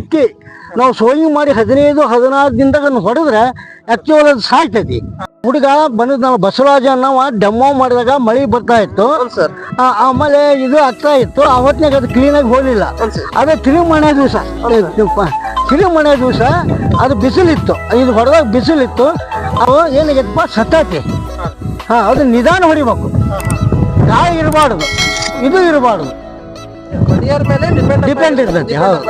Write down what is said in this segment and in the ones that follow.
ಬಿಕ್ಕಿ ನಾವು ಸೋಯಿಂಗ್ ಮಾಡಿ ಹದಿನೈದು ಹದಿನಾರು ದಿನದಾಗ ಹೊಡೆದ್ರೆ ಆಕ್ಚುಲ್ ಅದು ಸಾಯ್ತೈತಿ ಹುಡುಗ ಬಂದ ನಾವು ಬಸವರಾಜ ಅನ್ನವ ಡೆಮೋ ಮಾಡಿದಾಗ ಮಳಿ ಬರ್ತಾ ಇತ್ತು. ಆಮೇಲೆ ಇದು ಆಗ್ತಾ ಇತ್ತು. ಆ ಹೊತ್ನಾಗ ಅದು ಕ್ಲೀನಾಗಿ ಹೋಗಲಿಲ್ಲ. ಅದೇ ತಿರುಗಿ ಮನೆ ದಿವಸ ತಿರುಗಿ ಮನೆ ದಿವಸ ಅದು ಬಿಸಿಲಿತ್ತು. ಇದು ಹೊಡೆದಾಗ ಬಿಸಿಲಿತ್ತು. ಅವು ಏನಾಗೈತಪ್ಪ? ಸತ್ತೈತಿ. ಹಾ ಅದು ನಿಧಾನ ಹೊಡಿಬೇಕು. ಗಾಳಿ ಇರಬಾರ್ದು. ಇದು ಇರಬಾರ್ದು. ಹೊಡಿಯೋರ್ ಮೇಲೆ ಡಿಪೆಂಡ್ ಇರ್ತೈತಿ, ಹೌದು.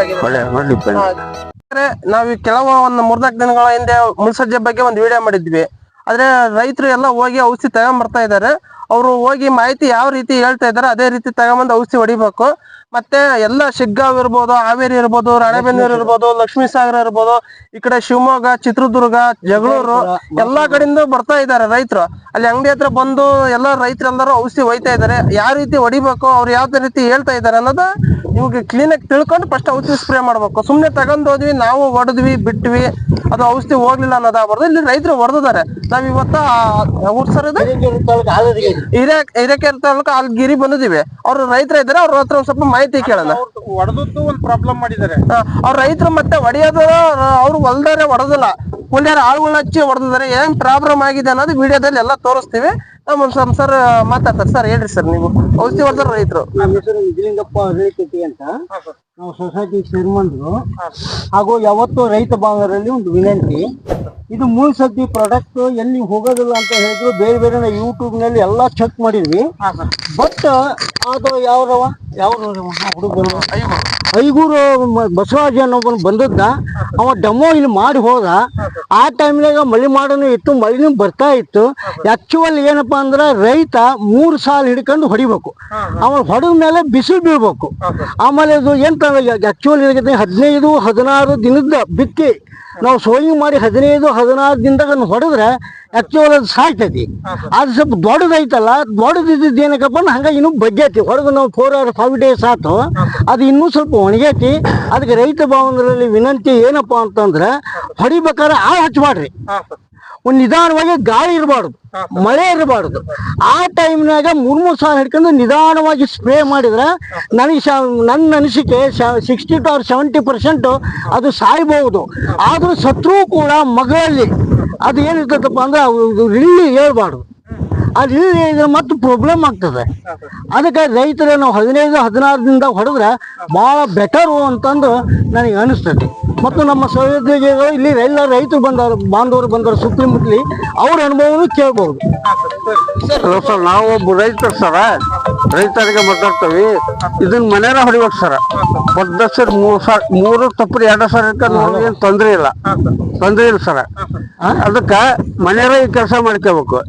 ನಾವ್ ನಾವು ಕೆಲವು ಒಂದು ಮೂರ್ನಾಲ್ಕು ದಿನಗಳ ಹಿಂದೆ ಮುಳ್ಸಜ್ಜೆ ಬಗ್ಗೆ ಒಂದು ವಿಡಿಯೋ ಮಾಡಿದ್ವಿ. ಆದ್ರೆ ರೈತರು ಎಲ್ಲ ಹೋಗಿ ಔಷಧಿ ತಗೊಂಡ್ ಬರ್ತಾ ಇದಾರೆ. ಅವರು ಹೋಗಿ ಮಾಹಿತಿ ಯಾವ ರೀತಿ ಹೇಳ್ತಾ ಇದಾರೆ ಅದೇ ರೀತಿ ತಗೊಂಬಂದು ಔಷಧಿ ಹೊಡಿಬೇಕು. ಮತ್ತೆ ಎಲ್ಲ ಶಿಗ್ಗಾವ್ ಇರ್ಬೋದು ಹಾವೇರಿ ಇರ್ಬೋದು ರಾಣೆಬೆನ್ನೂರು ಇರ್ಬೋದು ಲಕ್ಷ್ಮೀ ಸಾಗರ ಇರ್ಬೋದು ಈ ಕಡೆ ಶಿವಮೊಗ್ಗ ಚಿತ್ರದುರ್ಗ ಜಗಳೂರು ಎಲ್ಲಾ ಕಡೆಯಿಂದ ಬರ್ತಾ ಇದಾರೆ ರೈತರು. ಅಲ್ಲಿ ಅಂಗಡಿ ಹತ್ರ ಬಂದು ಎಲ್ಲ ರೈತರೆಲ್ಲರೂ ಔಷಧಿ ಒಯ್ತಾ ಇದಾರೆ ಯಾವ ರೀತಿ ಹೊಡಿಬೇಕು ಅವ್ರು ಯಾವ ರೀತಿ ಹೇಳ್ತಾ ಇದಾರೆ ಅನ್ನೋದು ನಿಮ್ಗೆ ಆಗಿ ತಿಳ್ಕೊಂಡು ಫಸ್ಟ್ ಔಷಧಿ ಸ್ಪ್ರೇ ಮಾಡ್ಬೇಕು. ಸುಮ್ನೆ ತಗೊಂಡ್ ಹೋದ್ವಿ ನಾವು ಹೊಡೆದ್ವಿ ಬಿಟ್ವಿ ಅದು ಔಷಧಿ ಹೋಗ್ಲಿಲ್ಲ ಅನ್ನೋದಾಗ್ಬಾರ್ದು ಇಲ್ಲಿ ರೈತರು ಹೊಡೆದಿದ್ದಾರೆ ನಾವ್ ಇವತ್ತ ಊರ್ ಹಿರೇಕೆರೆ ತಾಲೂಕು ಅಲ್ಲಿ ಗಿರಿ ಬಂದಿದೀವಿ ಅವ್ರು ರೈತರ ಇದ್ದಾರೆ ಅವ್ರ ಹತ್ರ ಸ್ವಲ್ಪ ಮಾಹಿತಿ ಕೇಳೋಣ ಹೊಡೆದದ್ದು ಒಂದು ಪ್ರಾಬ್ಲಮ್ ಮಾಡಿದ್ದಾರೆ ಅವ್ರ ರೈತರು ಮತ್ತೆ ಹೊಡೆಯೋದು ಅವ್ರು ಹೊಲ್ದಾರೆ ಹೊಡೆದಲ್ಲ ಕೂಲಿಯಾರ ಆಳುಗಳನ್ನ ಹಚ್ಚಿ ಹೊಡೆದಿದ್ದಾರೆ ಏನ್ ಪ್ರಾಬ್ಲಮ್ ಆಗಿದೆ ಅನ್ನೋದು ವಿಡಿಯೋದಲ್ಲಿ ಎಲ್ಲ ತೋರಿಸ್ತೀವಿ. ನಮ್ಮ ಸಂಸಾರ ಸರ್ ಮಾತಾಡ್ತಾರೆ. ಸರ್ ಹೇಳ್ರಿ ಸರ್ ನೀವು. ಔಷಧಿ ಹೊಡೆದ್ರ ರೈತರು. ನಮ್ಮ ಹೆಸರು ನಿಜಲಿಂಗಪ್ಪ ಅಂತ. ನಾವು ಸೊಸೈಟಿ ಚೇರ್ಮನ್ರು ಹಾಗೂ ಯಾವತ್ತು ರೈತ ಬಾಂಧವರಲ್ಲಿ ಒಂದು ವಿನಂತಿ. ಇದು ಮೂಲ ಸದ್ದಿ ಪ್ರಾಡಕ್ಟ್ ಎಲ್ಲಿ ಹೋಗೋದಿಲ್ಲ ಅಂತ ಹೇಳಿದ್ರು ಬೇರೆ ಬೇರೆ ಯೂಟ್ಯೂಬ್ನಲ್ಲಿ ಎಲ್ಲಾ ಚೆಕ್ ಮಾಡಿದ್ವಿ. ಬಟ್ ಅದು ಯಾವ್ರವ? ಯಾವ ಹುಡುಗರು ಐಗೂರು. ಬಸವರಾಜ ಅನ್ನೊಬ್ಬನು ಬಂದದ್ದ ಅವ ಡೆಮೋ ಇಲ್ಲಿ ಮಾಡಿ ಹೋದ. ಆ ಟೈಮ್ನಾಗ ಮಳಿ ಮಾಡೋನು ಇತ್ತು ಮಳಿನೂ ಬರ್ತಾ ಇತ್ತು. ಆಕ್ಚುವಲ್ ಏನಪ್ಪಾ ಅಂದ್ರೆ ರೈತ ಮೂರು ಸಾಲ ಹಿಡ್ಕೊಂಡು ಹೊಡಿಬೇಕು. ಅವನು ಹೊಡೆದ ಮೇಲೆ ಬಿಸಿಲು ಬೀಳ್ಬೇಕು. ಆಮೇಲೆ ಇದು ಎಂತ ಆಕ್ಚುವಲ್ ಏನಾಗೈತೆ ಹದಿನೈದು ಹದಿನಾರು ದಿನದ ಬಿತ್ತಿ ನಾವು ಸೋಯಿಂಗ್ ಮಾಡಿ ಹದಿನೈದು ಹದಿನಾರು ದಿನದಾಗ ಹೊಡೆದ್ರೆ ಆಕ್ಚುವಲ್ ಅದು ಸಾಯ್ತೈತಿ ಅದು ಸ್ವಲ್ಪ ದೊಡ್ಡದೈತಲ್ಲ ದೊಡ್ಡದಿದ್ದು ಏನಕ್ಕಪ್ಪ ಅಂದ್ರೆ ಹಂಗ ಇನ್ನೂ ಬಗ್ಗೈತಿ. ಹೊಡೆದು ನಾವು ಫೋರ್ ಅವರ್ ಫೈವ್ ಡೇಸ್ ಆತು. ಅದು ಇನ್ನೂ ಸ್ವಲ್ಪ ಒಣಗೈತಿ ಅದಕ್ಕೆ ರೈತ ಬಾಂಧವರಲ್ಲಿ ವಿನಂತಿ ಏನಪ್ಪಾ ಅಂತಂದ್ರೆ ಹೊಡಿಬೇಕಾದ್ರೆ ಹಚ್ಚ ಹಚ್ಚಬಾಡ್ರಿ ಒಂದು ನಿಧಾನವಾಗಿ ಗಾಳಿ ಇರಬಾರ್ದು ಮಳೆ ಇರಬಾರ್ದು. ಆ ಟೈಮ್ನಾಗ ಮೂರ್ ಮೂರು ಸಾವಿರ ಹಿಡ್ಕೊಂಡು ನಿಧಾನವಾಗಿ ಸ್ಪ್ರೇ ಮಾಡಿದ್ರೆ ನನಗೆ ಶ ನನ್ನ ಅನಿಸಿಕೆ sixty two or seventy percent ಅದು ಸಾಯ್ಬಹುದು ಆದರೂ ಸತ್ರೂ ಕೂಡ ಮಗಳಲ್ಲಿ ಅದು ಏನಿರ್ತದಪ್ಪ ಅಂದ್ರೆ ಇಲ್ಲಿ ರಿಳ್ಳಿ ಹೇಳ್ಬಾರ್ದು. ಅದು ಇಲ್ಲಿ ಮತ್ತೆ ಪ್ರಾಬ್ಲಮ್ ಆಗ್ತದೆ. ಅದಕ್ಕೆ ರೈತರ ನಾವು ಹದಿನೈದು ಹದಿನಾರು ದಿನದಾಗ ಹೊಡೆದ್ರೆ ಭಾಳ ಬೆಟರು ಅಂತಂದು ನನಗೆ ಅನಿಸ್ತದೆ. ಮತ್ತು ನಮ್ಮ ಸಹೋದ್ಯೋಗಿಗಳು ಇಲ್ಲಿ ಎಲ್ಲ ರೈತರು ಬಂದವರು ಬಾಂಧವರು ಬಂದವರು ಸುತ್ತಮುತ್ತಲಿ ಅವ್ರ ಅನುಭವನೂ ಕೇಳ್ಬೋದು. ಸರ್ ನಾವು ಒಬ್ಬ ರೈತರು ಸರ. ರೈತರಿಗೆ ಮಾತಾಡ್ತೀವಿ ಇದನ್ನ ಮನೇನ ಹೊಡಿಬೇಕು ಸರ್. ಒಂದ್ ಸರ್ ಮೂರ್ ಸಾವಿರ ಮೂರು ತಪ್ಪರಿ ಎರಡು ಸಾವಿರ ನಮಗೇನು ತೊಂದರೆ ಇಲ್ಲ. ತೊಂದರೆ ಇಲ್ಲ ಸರ. ಅದಕ್ಕೆ ಮನೆಯವರೇ ಈ ಕೆಲಸ ಮಾಡ್ಕೋಬೇಕು.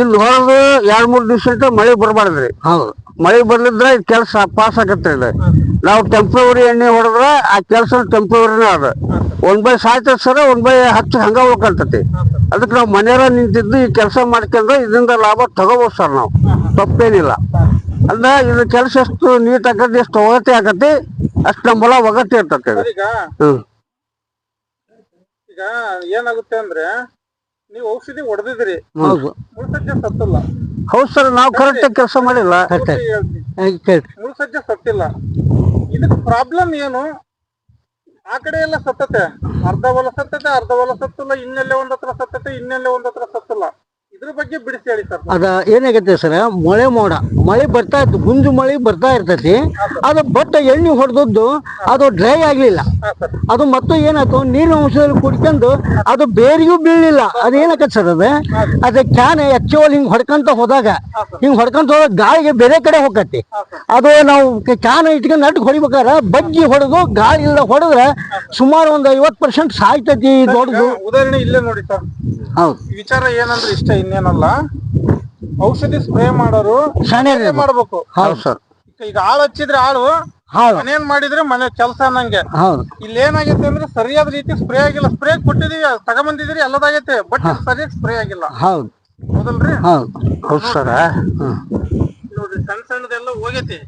ಇಲ್ಲಿ ಹೊರದು ಎರಡು ಮೂರು ದಿವ್ಸ ಮಳೆ ಬರಬಾರ್ದ್ರಿ. ಹೌದು. ಮಳೆ ಬರ್ಲಿದ್ರೆ ಕೆಲಸ ಪಾಸ್ ಆಗತ್ತೆ ಇದೆ ನಾವು ಟೆಂಪ್ರವರಿ ಎಣ್ಣೆ ಹೊಡೆದ್ರೆ ಆ ಕೆಲಸ ಟೆಂಪ್ರವರಿನೇ ಅದ. ಒಂದ್ ಬೈ ಸಾಯ್ತದ ಸರ ಒಂದ್ ಬೈ ಹಚ್ಚ ಹಂಗ ಉಳ್ಕೊಂತತಿ. ಅದಕ್ಕೆ ನಾವು ಮನೆಯರ ನಿಂತಿದ್ದು ಈ ಕೆಲಸ ಮಾಡ್ಕೊಂಡ್ರೆ ಇದರಿಂದ ಲಾಭ ತಗೋಬೋದು ಸರ್ ನಾವು. ತಪ್ಪೇನಿಲ್ಲ. ಅಂದ್ರೆ ಇದು ಕೆಲಸ ಎಷ್ಟು ನೀಟ್ ಆಗತ್ತೆ ಎಷ್ಟು ಒಗತಿ ಆಗತ್ತೆ ಅಷ್ಟು ನಮ್ಮ ಹೊಲ ಒಗತಿ ಇರ್ತತಿ ಈಗ ಹ್ಮ್. ಈಗ ಏನಾಗುತ್ತೆ ಅಂದ್ರೆ ನೀವು ಔಷಧಿ ಹೊಡೆದಿದ್ರಿ. ಸತ್ತಿಲ್ಲ. ಹೌದು ಸರ್ ನಾವು ಕರೆಕ್ಟ್ ಕೆಲಸ ಮಾಡಿಲ್ಲ. ಕರೆಕ್ಟ್ ಸತ್ತಿಲ್ಲ. ಇದಕ್ಕೆ ಪ್ರಾಬ್ಲಮ್ ಏನು? ಆ ಕಡೆ ಎಲ್ಲ ಸತ್ತತೆ. ಅರ್ಧ ಹೊಲ ಸತ್ತತೆ ಅರ್ಧ ಹೊಲ ಸತ್ತಿಲ್ಲ ಇನ್ನೆಲ್ಲೇ ಒಂದ್ ಹತ್ರ ಸತ್ತತೆ ಇನ್ನೆಲ್ಲೇ ಒಂದ್ ಹತ್ರ ಸತ್ತಿಲ್ಲ. ಇದ್ರ ಬಗ್ಗೆ ಬಿಡಿಸಿ ಹೇಳಿ ಸರ್. ಅದ ಏನಾಗೈತೆ ಸರ್ ಮಳೆ ಮೋಡ ಮಳೆ ಬರ್ತಾ ಇತ್ತು ಗುಂಜು ಮಳೆ ಬರ್ತಾ ಇರ್ತೈತಿ. ಅದು ಬಟ್ ಎಣ್ಣೆ ಹೊಡೆದದ್ದು ಅದು ಡ್ರೈ ಆಗ್ಲಿಲ್ಲ. ಅದು ಮತ್ತೆ ಏನಾಯ್ತು ನೀರಿನ ಅಂಶದಲ್ಲಿ ಕುಡ್ಕೊಂಡು ಅದು ಬೇರಿಗೂ ಬೀಳಲಿಲ್ಲ. ಅದು ಏನಾಗತ್ತೆ ಸರ್ ಅದು? ಅದೇ ಕ್ಯಾನ್ ಹೆಚ್ಚುವಲ್ಲಿ ಹಿಂಗ್ ಹೊಡ್ಕೊಂತ ಹೋದಾಗ ಹಿಂಗ್ ಹೊಡ್ಕೊಂತ ಹೋದಾಗ ಗಾಳಿಗೆ ಬೇರೆ ಕಡೆ ಹೋಗತ್ತೆ ಅದು ನಾವು ಕ್ಯಾನ್ ಇಟ್ಕೊಂಡು ನಟ್ ಹೊಡಿಬೇಕಾರ ಬಗ್ಗಿ ಹೊಡೆದು ಗಾಳಿ ಇಲ್ಲ ಹೊಡೆದ್ರೆ ಸುಮಾರು ಒಂದು ಐವತ್ತು ಪರ್ಸೆಂಟ್ ಸಾಯ್ತೈತಿ ದೊಡ್ಡದು. ಉದಾಹರಣೆ ಇಲ್ಲೇ ನೋಡಿ ಸರ್. ಹೌದು. ವಿಚಾರ ಏನಂದ್ರೆ ಇಷ್ಟ ಇನ್ನೇನಲ್ಲ? ಔಷಧಿ ಸ್ಪ್ರೇ ಮಾಡೋರು ಮಾಡ್ಬೇಕು. ಹೌದು ಸರ್. ಈಗ ಆಳು ಹಚ್ಚಿದ್ರೆ ಆಳು ಹೌದು. ಮನೇನ್ ಮಾಡಿದ್ರೆ ಮನೆ ಕೆಲಸ ಅನ್ನಂಗೆ. ಹೌದು. ಇಲ್ಲಿ ಏನಾಗೈತೆ ಅಂದ್ರೆ ಸರಿಯಾದ ರೀತಿ ಸ್ಪ್ರೇ ಆಗಿಲ್ಲ. ಸ್ಪ್ರೇ ಕೊಟ್ಟಿದೀವಿ ತಗೊಂಬಂದಿದ್ರಿ ಎಲ್ಲದಾಗೈತೆ. ಬಟ್ ಸರಿಯಾಗಿ ಸ್ಪ್ರೇ ಆಗಿಲ್ಲ. ಹೌದು. ಹೌದಲ್ರಿ? ಹೌದು. ಹೌದು ಸರ. ನೋಡ್ರಿ ಸಣ್ಣ ಸಣ್ಣದೆಲ್ಲ ಹೋಗೈತಿ?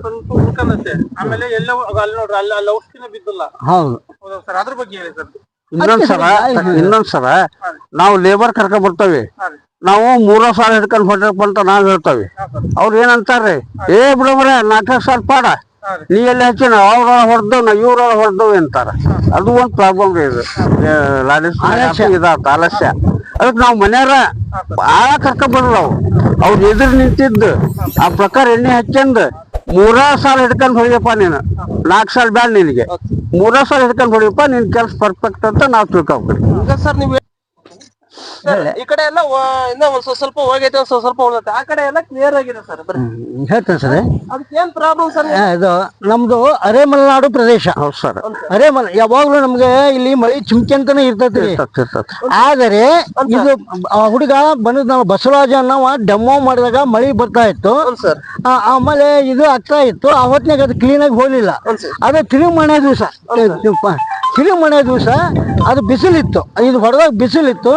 ಸ್ವಲ್ಪ ಉಳ್ಕೊಂಡೈತೆ ಆಮೇಲೆ ಎಲ್ಲ ಅಲ್ಲಿ ನೋಡ್ರಿ ಅಲ್ಲಿ ಅಲ್ಲಿ ಔಷಧಿನ ಬಿದ್ದಿಲ್ಲ. ಹೌದು. ಹೌದಾ ಸರ್? ಅದ್ರ ಬಗ್ಗೆ ಹೇಳಿ ಸರ್. ಇನ್ನೊಂದ್ಸಲ ಇನ್ನೊಂದ್ಸಲ ನಾವು ಲೇಬರ್ ಕರ್ಕೊಂಡ್ ಬರ್ತೇವೆ. ನಾವು ಮೂರ ಸಾವಿರ ಹಿಡ್ಕೊಂಡ್ ಹೊಡ್ರಪ್ಪ ಅಂತ ನಾವ್ ಹೇಳ್ತೇವೆ. ಅವ್ರು ಅವ್ರ ಏನಂತಾರ್ರಿ ಏ ಬಿಡಬ್ರೆ ನಾಲ್ಕು ಸಾವಿರ ಪಾಡ. ನೀ ಎಲ್ಲಿ ಹಚ್ಚಿನ? ನಾವು ಅವ್ರ ಹೊಡೆದವ್ ನಾ ಇವ್ರ ಹೊಡೆದವ್ ಅಂತಾರ. ಅದು ಒಂದ್ ಪ್ರಾಬ್ಲಮ್ ರೀ ಇದು. ಇದಾತ ಆಲಸ್ಯ. ಅದಕ್ಕೆ ನಾವು ಮನೆಯವ್ರ ಭಾಳ ಕರ್ಕೊಂಡ್ ಬಂದ್ರ ನಾವು. ಅವ್ರ ಎದುರು ನಿಂತಿದ್ದು. ಆ ಪ್ರಕಾರ ಎಣ್ಣೆ ಹಚ್ಚಂದ್ ಮೂರ ಸಾಲ ಹಿಡ್ಕೊಂಡ್ ಹೋಗ್ಯಪ್ಪ ನೀನು. ನಾಲ್ಕು ಸಾಲ ಬ್ಯಾಡ ನಿನಗೆ. ಮೂರ ಸಲ ಹಿಡ್ಕೊಂಡ್ ಹೊಡಿಯಪ್ಪ ನಿನ್ ಕೆಲ್ಸ ಪರ್ಫೆಕ್ಟ್ ಅಂತ ನಾವು ತಿಳ್ಕೊಬೇಕು. ಈಗ ಸರ್ ನೀವು ಸರ್, ಈ ಕಡೆ ಎಲ್ಲ ಇನ್ನ ಒಂದ್ ಸ್ವಲ್ಪ ಸ್ವಲ್ಪ ಹೋಗೈತೆ ಒಂದ್ ಸ್ವಲ್ಪ ಸ್ವಲ್ಪ ಉಳ್ದೈತೆ ಆ ಕಡೆ ಎಲ್ಲ ಕ್ಲಿಯರ್ ಆಗಿದೆ ಸರ್ ಹೇಳ್ತೇನೆ ಸರ್. ಅದಕ್ಕೆ ಏನ್ ಪ್ರಾಬ್ಲಮ್ ಸರ್? ಇದು ನಮ್ದು ಅರೆಮಲೆನಾಡು ಪ್ರದೇಶ. ಹೌದು ಸರ್. ಅರೆಮಲ ಯಾವಾಗ್ಲೂ ನಮ್ಗೆ ಇಲ್ಲಿ ಮಳೆ ಚಿಮ್ಕೆಂತಾನೆ ಅಂತಾನೆ ಇರ್ತೈತಿ. ಆದರೆ ಇದು ಹುಡುಗ ಬಂದ್ ನಾವು ಬಸವರಾಜ ಅನ್ನವ ಡೆಮೋ ಮಾಡಿದಾಗ ಮಳೆ ಬರ್ತಾ ಇತ್ತು. ಆಮೇಲೆ ಇದು ಆಗ್ತಾ ಇತ್ತು. ಆ ಅದು ಕ್ಲೀನ್ ಆಗಿ ಹೋಗ್ಲಿಲ್ಲ. ಅದೇ ತಿರುಗಿ ಸರ್. ದಿವಸ ತಿರುಮಣೆ ದಿವಸ ಅದು ಬಿಸಿಲಿತ್ತು. ಇದು ಹೊಡೆದಾಗ ಬಿಸಿಲಿತ್ತು.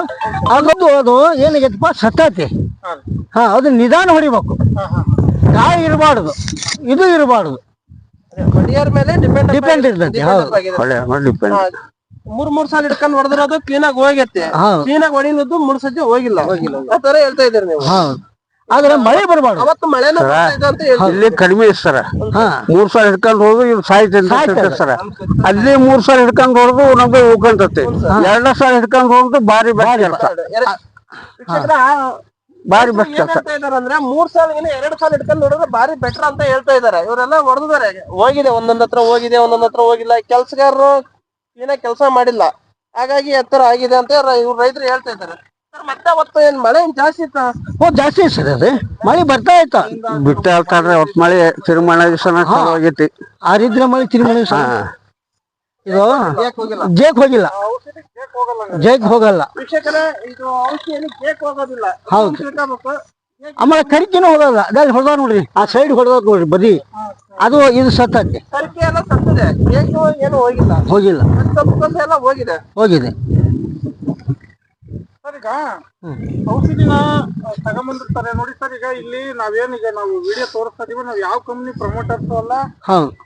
ಅದು ಅದು ಏನಾಗೈತಪ್ಪ? ಸತ್ತೈತಿ. ಹಾ ಅದು ನಿಧಾನ ಹೊಡಿಬೇಕು. ಹಾ ಹಾ ಗಾಯ ಇರಬಾರ್ದು. ಇದು ಇರಬಾರ್ದು. ಹೊಡಿಯೋರ್ ಮೇಲೆ ಡಿಪೆಂಡ್ ಡಿಪೆಂಡ್ ಇರ್ತೈತಿ, ಡಿಪೆಂಡ್ ಮೂರ್ ಮೂರ್ ಸಲ ಇಟ್ಕೊಂಡ್ ಹೊಡೆದಿರೋದು ಅದು ಕ್ಲೀನಾಗಿ ಹೋಗೈತೆ. ಕ್ಲೀನಾಗಿ ಹೊಡಿಲದ್ದು ಮೂರ್ ಸತಿ ಹೋಗಿಲ್ಲ. ಆ ತರ ಹೇಳ್ತಾ ಇದ್ದೀರಿ ನೀವು. ಆದ್ರೆ ಮಳೆ ಬರಬಾರ್ದು. ಅವತ್ತು ಮಳೆನ ಬರ್ತಾ ಇದೆ ಅಂತ ಇಲ್ಲಿ ಕಡಿಮೆ ಇದೆ ಸರ್. ಮೂರ್ ಸಾವಿರ ಹಿಡ್ಕೊಂಡು ಹೋದ್ರು ಇವ್ರು ಸಾಯ್ತಿ ಅಂತ ಸರ್. ಅಲ್ಲಿ ಮೂರ್ ಸಾವಿರ ಹಿಡ್ಕೊಂಡು ಹೊಡೆದು ನಮ್ಗೆ ಉಳ್ಕೊಂತತಿ ಎರಡ ಸಾವಿರ. ಹಿಡ್ಕೊಂಡು ಹೋಗುದು ಬಾರಿ ಬಾರಿ ಕೆಲಸ. ಬಾರಿ ಬೆಸ್ಟ್ ಅಂದ್ರೆ ಮೂರ್ ಸಾವಿರ ಎರಡ್ ಸಾವಿರ ಹಿಡ್ಕೊಂಡು ನೋಡಿದ್ರೆ ಬಾರಿ ಬೆಟರ್ ಅಂತ ಹೇಳ್ತಾ ಇದಾರೆ. ಇವರೆಲ್ಲ ಹೊಡೆದಿದ್ದಾರೆ. ಹೋಗಿದೆ ಒಂದೊಂದ್ ಹತ್ರ ಹೋಗಿದೆ ಒಂದೊಂದ್ ಹತ್ರ ಹೋಗಿಲ್ಲ. ಕೆಲ್ಸಗಾರರು ಏನೇ ಕೆಲಸ ಮಾಡಿಲ್ಲ. ಹಾಗಾಗಿ ಎತ್ತರ ಆಗಿದೆ ಅಂತ ಇವ್ರು ರೈತರು ಹೇಳ್ತಾ ಇದ್ದಾರೆ. ಮತ್ತೆ ಅವತ್ತು ಏನ್ ಮಳೆ ಏನ್ ಜಾಸ್ತಿ ಇತ್ತ? ಓ ಜಾಸ್ತಿ ಸರ್ ಅದು. ಮಳೆ ಬರ್ತಾ ಇತ್ತ? ಬಿಟ್ಟು ಹೇಳ್ತಾರ್ರಿ ಒಟ್ ಮಳೆ ತಿರುಮಲ ಹೋಗೈತಿ ಆಗೈತಿ ಆರಿದ್ರೆ ಮಳೆ ತಿರುಮಲ ಹಾ. ಇದು ಜೇಕ್ ಹೋಗಿಲ್ಲ. ಜೇಕ್ ಹೋಗಲ್ಲ. ಇದು ಹೋಗೋದಿಲ್ಲ. ಹೌದು. ಆಮೇಲೆ ಕರಿಕಿನ ಹೋಗಲ್ಲ. ಅದಲ್ಲಿ ಹೊಡೆದ ನೋಡ್ರಿ. ಆ ಸೈಡ್ ಹೊಡೆದ ನೋಡ್ರಿ ಬದಿ. ಅದು ಇದು ಸತ್ತೈತಿ ಕರಿಕೆ ಎಲ್ಲ ಸತ್ತಿದೆ. ಕೇಕ್ ಏನು ಹೋಗಿಲ್ಲ. ಹೋಗಿಲ್ಲ. ಹೋಗಿದೆ. ಈಗ ಔಷಧಿನ ತಗೊಂಬಂದಿರ್ತಾರೆ. ನೋಡಿ ಸರ್ ಈಗ ಇಲ್ಲಿ ನಾವೇನೀಗ ನಾವು ವಿಡಿಯೋ ತೋರಿಸ್ತಾ ಇದೀವಿ. ನಾವ್ ಯಾವ ಕಂಪ್ನಿ ಪ್ರಮೋಟರ್ಸ್ ಅಲ್ಲ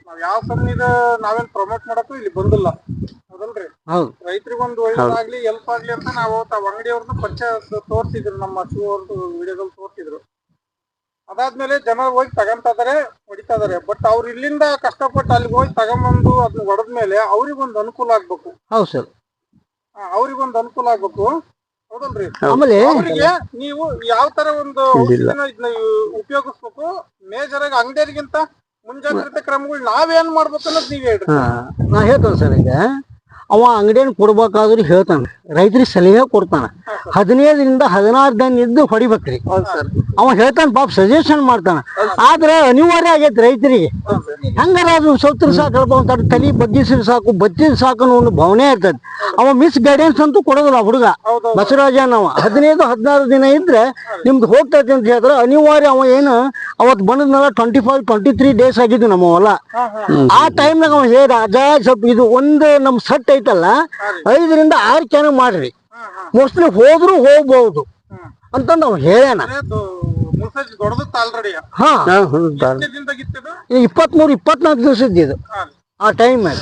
ನಾವ್ ಯಾವ ಕಂಪ್ನಿದ ನಾವೇನ್ ಪ್ರಮೋಟ್ ಮಾಡಕ್ಕೂ ಇಲ್ಲಿ ಬಂದಿಲ್ಲ. ಹೌದಲ್ರಿ? ಹೌದು. ರೈತರಿಗೆ ಒಂದು ಒಳ್ಳೇದಾಗ್ಲಿ ಎಲ್ಪ್ ಆಗ್ಲಿ ಅಂತ ನಾವು ತಾವ್ ಅಂಗಡಿಯವ್ರನ್ನ ಪರಿಚಯ ತೋರಿಸಿದ್ರು. ನಮ್ಮ ಶೂ ಅವ್ರದ್ದು ವಿಡಿಯೋದಲ್ಲಿ ತೋರಿಸಿದ್ರು. ಅದಾದ್ಮೇಲೆ ಜನ ಹೋಗಿ ತಗೊಂತ ಇದಾರೆ ಹೊಡಿತಾ ಇದಾರೆ. ಬಟ್ ಅವ್ರ ಇಲ್ಲಿಂದ ಕಷ್ಟಪಟ್ಟು ಅಲ್ಲಿಗೆ ಹೋಗಿ ತಗೊಂಬಂದು ಅದನ್ನ ಹೊಡೆದ್ಮೇಲೆ ಅವ್ರಿಗೊಂದು ಅನುಕೂಲ ಆಗ್ಬೇಕು. ಹೌದು ಸರ್. ಅವ್ರಿಗೊಂದು ಅನುಕೂಲ ಆಗ್ಬೇಕು. ಆಮೇಲೆ ಅವರಿಗೆ ನೀವು ಯಾವ ತರ ಒಂದು ಉಪಯೋಗಿಸ್ಬೇಕು ಮೇಜರ್ ಆಗಿ ಅಂಗಡಿಯರಿಗಿಂತ ಮುಂಜಾಗ್ರತೆ ಕ್ರಮಗಳು ನಾವೇನ್ ಮಾಡ್ಬೇಕು ಅನ್ನೋದು ನೀವ್ ಹೇಳ್ರಿ. ಹಾ ನಾ ಹೇಳ್ತೇನೆ ಸರ್ ಈಗ. ಅವ ಅಂಗಡಿಯನ್ನು ಕೊಡ್ಬೇಕಾದ್ರೂ ಹೇಳ್ತಾನೆ. ರೈತರಿಗೆ ಸಲಹೆ ಕೊಡ್ತಾನೆ. ಹದಿನೈದರಿಂದ ಹದಿನಾರು ದಿನ ಇದ್ದು ಹೊಡಿಬೇಕ್ರಿ. ಅವ ಹೇಳ್ತಾನೆ, ಪಾಪ ಸಜೆಷನ್ ಮಾಡ್ತಾನೆ. ಆದ್ರೆ ಅನಿವಾರ್ಯ ಆಗೈತಿ ರೈತರಿಗೆ. ಹಂಗಾರ ಅದು ಸೌತ್ರ ಸಾಕು ಹೇಳ್ಕೊಂತಾರೆ ತಲೆ ಬಗ್ಗಿಸಿದ್ರೆ ಸಾಕು ಬಚ್ಚಿದ ಸಾಕು ಅನ್ನೋ ಒಂದು ಭಾವನೆ ಇರ್ತದೆ ಅವ ಮಿಸ್ ಗೈಡೆನ್ಸ್ ಅಂತೂ ಕೊಡೋದಿಲ್ಲ ಹುಡುಗ. ಬಸವರಾಜ ನಾವು ಹದಿನೈದು ಹದಿನಾರು ದಿನ ಇದ್ರೆ ನಿಮ್ದು ಹೋಗ್ತೈತಿ ಅಂತ ಹೇಳಿದ್ರೆ ಅನಿವಾರ್ಯ ಅವ ಏನು ಅವತ್ತು ಬಂದದ್ನಲ್ಲ twenty five twenty three days ಆಗಿದ್ವು ನಮ್ಮ ಹೊಲ ಆ ಟೈಮ್ನಾಗ ಅವ ಹೇ ರಾಜ ಸ್ವಲ್ಪ ಇದು ಒಂದು ನಮ್ ಸಟ್ ಐತಲ್ಲ ಐದರಿಂದ ಆರು ಕ್ಯಾನ್ ಮಾಡ್ರಿ. ಮೋಸ್ಟ್ಲಿ ಹೋದ್ರು ಹೋಗ್ಬಹುದು. ಅಂತಂದ್ ಅವ ಹೇಳ್ಯಾನ. ಮುಸೇಜ್ ದೊಡ್ಡದತ್ತ ಆಲ್ರೆಡಿ ಹಾ. ಇದು? ಇಪ್ಪತ್ಮೂರು ಇಪ್ಪತ್ನಾಲ್ಕು ದಿವಸದ್ದು ಇದು ಆ ಟೈಮ್ ಹಾ.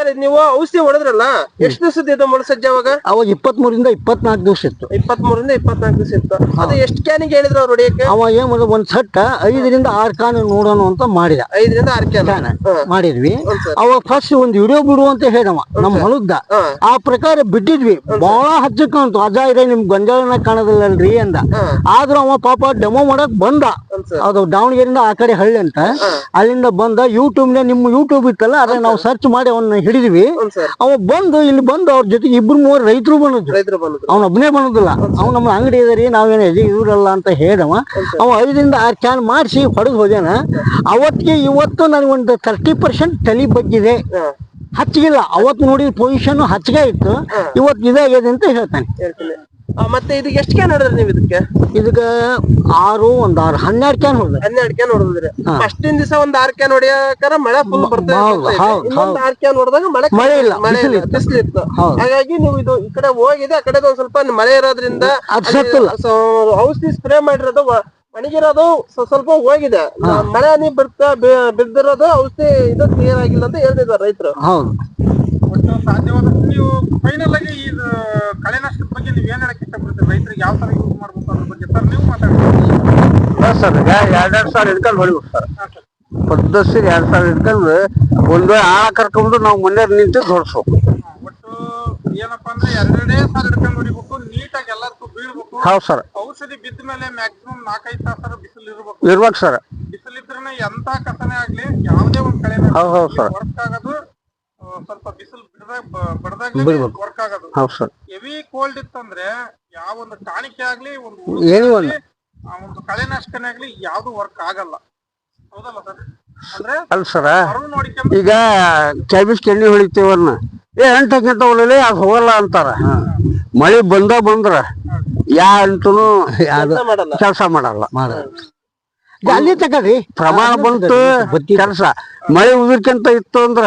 ಸರ್ ನೀವು ಔಷಧಿ ಹೊಡೆದ್ರಲ್ಲ ಎಷ್ಟು ದಿವಸದ ಇದು ಮೊಳಸಜ್ಜ ಅವಾಗ? ಅವಾಗ ಇಪ್ಪತ್ಮೂರಿಂದ ಇಪ್ಪತ್ನಾಲ್ಕು ದಿವಸ ಇತ್ತು. ಇಪ್ಪತ್ ಮೂರಿಂದ ಇಪ್ಪತ್ನಾಲ್ಕು ದಿವಸ ಇತ್ತು. ಅದು ಎಷ್ಟು ಕ್ಯಾನಿಗೆ ಹೇಳಿದ್ರು ಅವ್ರು ಹೊಡಿಯಕ್ಕೆ? ಅವ ಏನ್ ಮಾಡಿದ ಒಂದ್ ಸಟ್ಟ ಐದರಿಂದ ಆರು ಕಾನ್ ನೋಡೋಣ ಅಂತ ಮಾಡಿದ. ಐದರಿಂದ ಆರು ಕ್ಯಾನ್. ಮಾಡಿದ್ವಿ. ಅವಾಗ ಫಸ್ಟ್ ಒಂದ್ ವಿಡಿಯೋ ಬಿಡು ಅಂತ ಹೇಳವ ನಮ್ ಹೊಲದ್ದ. ಆ ಪ್ರಕಾರ ಬಿಟ್ಟಿದ್ವಿ. ಬಹಳ ಹಚ್ಚಕ್ಕಂತು ಅಜ ಇದೆ ನಿಮ್ ಗೊಂಜಾಳನ ಕಾಣೋದಿಲ್ಲಲ್ರಿ ಅಂದ. ಆದ್ರ ಅವ ಪಾಪ ಡೆಮೋ ಮಾಡಕ್ ಬಂದ. ಅದು ದಾವಣಗೆರೆಯಿಂದ ಆ ಕಡೆ ಹಳ್ಳಿ ಅಂತ. ಅಲ್ಲಿಂದ ಬಂದ ಯೂಟ್ಯೂಬ್ ನಿಮ್ ಯೂಟ್ಯೂಬ್ ಇತ್ತಲ್ಲ ಅದ್ರ ನಾವು ಸರ್ಚ್ ಮಾಡಿ ಅವನ್ನ ಹಿಡಿದ್ವಿ. ಅವ ಬಂದು ಇಲ್ಲಿ ಬಂದು ಅವ್ರ ಜೊತೆಗೆ ಇಬ್ರು ಮೂವರು ರೈತರು ಬಂದಿದ್ರು. ರೈತರು ಬಂದಿದ್ರು. ಅವ್ನ ಒಬ್ಬನೇ ಬಂದಿಲ್ಲ ಅವ್ನು ನಮ್ಮ ಅಂಗಡಿ ಇದರಿ ನಾವೇನು ಎಜಿ ಇವ್ರಲ್ಲ ಅಂತ ಹೇಳವ ಅವ ಐದರಿಂದ ಆರು ಕ್ಯಾನ್ ಮಾಡಿಸಿ ಹೊಡೆದು ಹೋದೇನ ಅವತ್ತಿಗೆ ಇವತ್ತು ನನಗೊಂದು ಒಂದು ತರ್ಟಿ ಪರ್ಸೆಂಟ್ ತಲೆ ಬಗ್ಗಿದೆ. ಹಚ್ಚಿಗಿಲ್ಲ. ಅವತ್ತು ನೋಡಿದ ಪೊಸಿಷನ್ ಹಚ್ಚಿಗೆ ಇತ್ತು. ಇವತ್ತು ಇದಾಗಿದೆ ಅಂತ ಹೇಳ್ತಾನೆ. ಮತ್ತೆ ಇದು ಎಷ್ಟು ಕ್ಯಾನ್ ಹೊಡೆದ್ರಿ ನೀವು ಇದಕ್ಕೆ? ಇದಕ್ಕೆ ಆರು ಒಂದ್ ಆರು ಹನ್ನೆರಡು ಕ್ಯಾನ್ ಹೊಡೆದ ಹನ್ನೆರಡು ಕ್ಯಾನ್ ಹೊಡೆದ್ರಿ. ಅಷ್ಟಿನ ಫಸ್ಟಿನ ದಿವಸ ಒಂದ್ ಆರ್ ಕ್ಯಾನ್ ಹೊಡಿಯಾಕರ ಮಳೆ ಫುಲ್ ಬರ್ತದೆ ಇನ್ನೊಂದ್. ಆರ್ ಕ್ಯಾನ್ ಹೊಡೆದಾಗ ಮಳೆ ಮಳೆ ಇಲ್ಲ, ಮಳೆ ಇಲ್ಲ ಬಿಸಿಲಿತ್ತು. ಹಾಗಾಗಿ ನೀವು ಇದು ಈ ಕಡೆ ಹೋಗಿದೆ ಆ ಕಡೆ ಒಂದ್ ಸ್ವಲ್ಪ ಮಳೆ ಇರೋದ್ರಿಂದ ಔಷಧಿ ಸ್ಪ್ರೇ ಮಾಡಿರೋದು ಮಣಿಗಿರೋದು ಒಣಗಿರೋದು ಸ್ವಲ್ಪ ಹೋಗಿದೆ. ಮಳೆ ನೀವು ಬರ್ತಾ ಬಿದ್ದಿರೋದು ಔಷಧಿ ಇದು ಕ್ಲಿಯರ್ ಆಗಿಲ್ಲ ಅಂತ ಹೇಳ್ತಿದ್ದಾರೆ ರೈತರು. ಹೌದು. ಸಾಧ್ಯವಾದ ನೀವು ಫೈನಲ್ ಆಗಿ ಇದು ಕಳೆ ನಷ್ಟದ ಬಗ್ಗೆ ನೀವು ಏನ್ ಹೇಳಕ್ ಇಷ್ಟಪಡ್ತೀರಿ? ರೈತರಿಗೆ ಯಾವ ತರ ಯೂಸ್ ಮಾಡ್ಬೇಕು ಅದ್ರ ಬಗ್ಗೆ? ಸರ್ ನೀವು ಮಾತಾಡ್ತೀರಿ ಸರ್ ಎರಡೆರಡು ಸಾವಿರ ಹಿಡ್ಕೊಂಡು ಹೊಡಿಬೇಕು ಸರ್. ಪದ್ದಸಿಗೆ ಎರಡ್ ಸಾವಿರ ಇಟ್ಕೊಂಡು ಒಂದು ಆ ಕರ್ಕೊಂಡು ನಾವು ಮುಂದೆ ನಿಂತು ಹೊಡ್ಸ್ಬೇಕು ಒಟ್ಟು ಏನಪ್ಪಾ ಅಂದ್ರೆ ಎರಡೆರಡೇ ಸಾವಿರ ಹಿಡ್ಕೊಂಡು ಹೊಡಿಬೇಕು ನೀಟಾಗಿ ಎಲ್ಲದಕ್ಕೂ ಬೀಳ್ಬೇಕು. ಹೌದು ಸರ್. ಔಷಧಿ ಬಿದ್ದ ಮೇಲೆ ಮ್ಯಾಕ್ಸಿಮಮ್ ನಾಲ್ಕೈದು ತಾಸರ ಬಿಸಿಲು ಇರ್ಬೇಕು ಇರ್ಬೇಕು ಸರ್. ಬಿಸಿಲಿದ್ರೆ ಎಂತ ಕಸನೇ ಆಗ್ಲಿ ಯಾವುದೇ ಒಂದು ಕಳೆ ಹೌದು ಹೌದು ಸರ್. ಆಗೋದು ಸ್ವಲ್ಪ ಬಿಸಿಲು ಬಿಡದಾಗ ಬಡದಾಗ ವರ್ಕ್ ಆಗೋದು. ಹೌದು ಸರ್. ಹೆವಿ ಕೋಲ್ಡ್ ಇತ್ತಂದ್ರೆ ಯಾವ ಒಂದು ಟಾಣಿಕೆ ಆಗ್ಲಿ ಒಂದು ಏನೂ ಅಲ್ಲ. ಆ ಒಂದು ಕಳೆನಾಶಕನೇ ಆಗ್ಲಿ ಯಾವ್ದು ವರ್ಕ್ ಆಗಲ್ಲ. ಹೌದಲ್ಲ ಸರ್? ಅಂದ್ರೆ ಅಲ್ಲ ಸರ ನೋಡಿಕೊಂಡ್ ಈಗ ಕ್ಯಾಬೇಜ್ ಎಣ್ಣೆ ಹೊಡಿತೀವನ್ನ ಏ ಎಂಟಕ್ಕಿಂತ ಹೊಳಿಲಿ ಅದು ಹೋಗಲ್ಲ ಅಂತಾರ. ಮಳೆ ಬಂದ ಬಂದ್ರ ಯಾ ಅಂತೂ ಕೆಲ್ಸ ಮಾಡಲ್ಲ. ಕೆಲಸ ಮಾಡಲ್ಲ. ಅಲ್ಲಿ ತಗರಿ ಪ್ರಮಾಣ ಬಂತು ಕೆಲಸ. ಮಳೆ ಉದುರ್ಕಿಂತ ಇತ್ತು ಅಂದ್ರ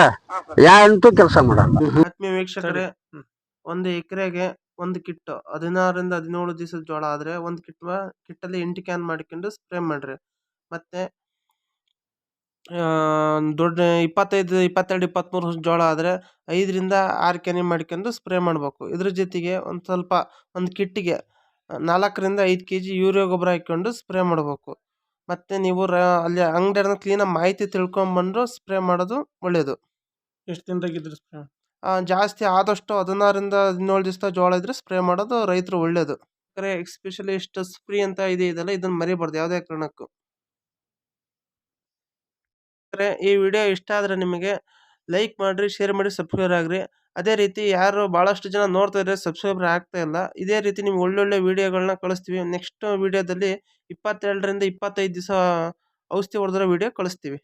ಯಾ ಅಂತೂ ಕೆಲಸ ಮಾಡಲ್ಲ. ಆತ್ಮೀಯ ವೀಕ್ಷಕರೇ ಒಂದು ಎಕರೆಗೆ ಒಂದು ಕಿಟ್ ಹದಿನಾರರಿಂದ ಹದಿನೇಳು ದಿವಸದ ಜೋಳ ಆದ್ರೆ ಒಂದು ಕಿಟ್ ಕಿಟ್ಟಲ್ಲಿ ಎಂಟು ಕ್ಯಾನ್ ಮಾಡ್ಕೊಂಡು ಸ್ಪ್ರೇ ಮಾಡ್ರಿ. ಮತ್ತೆ ಆ, ದೊಡ್ಡ ಇಪ್ಪತ್ತೈದು ಇಪ್ಪತ್ತೆರಡು ಇಪ್ಪತ್ತ್ಮೂರು ಜೋಳ ಆದರೆ ಐದರಿಂದ ಆರು ಕೆನೆ ಮಾಡ್ಕೊಂಡು ಸ್ಪ್ರೇ ಮಾಡಬೇಕು. ಇದ್ರ ಜೊತೆಗೆ ಒಂದು ಸ್ವಲ್ಪ ಒಂದು ಕಿಟ್ಟಿಗೆ ನಾಲ್ಕರಿಂದ ಐದು ಕೆ ಜಿ ಯೂರಿಯಾ ಗೊಬ್ಬರ ಹಾಕ್ಕೊಂಡು ಸ್ಪ್ರೇ ಮಾಡಬೇಕು. ಮತ್ತು ನೀವು ರ ಅಲ್ಲಿ ಅಂಗಡಿಯವ್ರನ್ನ ಕ್ಲೀನಾಗಿ ಮಾಹಿತಿ ತಿಳ್ಕೊಂಬಂದು ಸ್ಪ್ರೇ ಮಾಡೋದು ಒಳ್ಳೆಯದು ಎಷ್ಟು ದಿನದಾಗಿದ್ರಿ ಸ್ಪ್ರೇ ಜಾಸ್ತಿ ಆದಷ್ಟು ಹದಿನಾರರಿಂದ ಹದಿನೇಳು ದಿವಸ ಜೋಳ ಇದ್ರೆ ಸ್ಪ್ರೇ ಮಾಡೋದು ರೈತರು ಒಳ್ಳೆಯದು ಯಾಕಂದರೆ ಎಕ್ಸ್ಪೆಷಲಿ ಇಷ್ಟು ಸ್ಪ್ರೀ ಅಂತ ಇದೆ ಇದೆಲ್ಲ ಇದನ್ನು ಮರಿಬಾರ್ದು ಯಾವುದೇ ಕಾರಣಕ್ಕೂ. ಕರೆ ಈ ವಿಡಿಯೋ ಇಷ್ಟ ಆದರೆ ನಿಮಗೆ ಲೈಕ್ ಮಾಡಿರಿ, ಶೇರ್ ಮಾಡಿ ಸಬ್ಸ್ಕ್ರೈಬ್ ಆಗ್ರಿ. ಅದೇ ರೀತಿ ಯಾರು ಭಾಳಷ್ಟು ಜನ ನೋಡ್ತಾ ಇದ್ರೆ ಸಬ್ಸ್ಕ್ರೈಬರ್ ಆಗ್ತಾ ಇಲ್ಲ. ಇದೇ ರೀತಿ ನಿಮ್ಗೆ ಒಳ್ಳೊಳ್ಳೆ ವಿಡಿಯೋಗಳನ್ನ ಕಳಿಸ್ತೀವಿ. ನೆಕ್ಸ್ಟ್ ವಿಡಿಯೋದಲ್ಲಿ ಇಪ್ಪತ್ತೆರಡರಿಂದ ಇಪ್ಪತ್ತೈದು ದಿವಸ ಔಷಧಿ ಹೊಡೆದಿರೋ ವಿಡಿಯೋ ಕಳಿಸ್ತೀವಿ.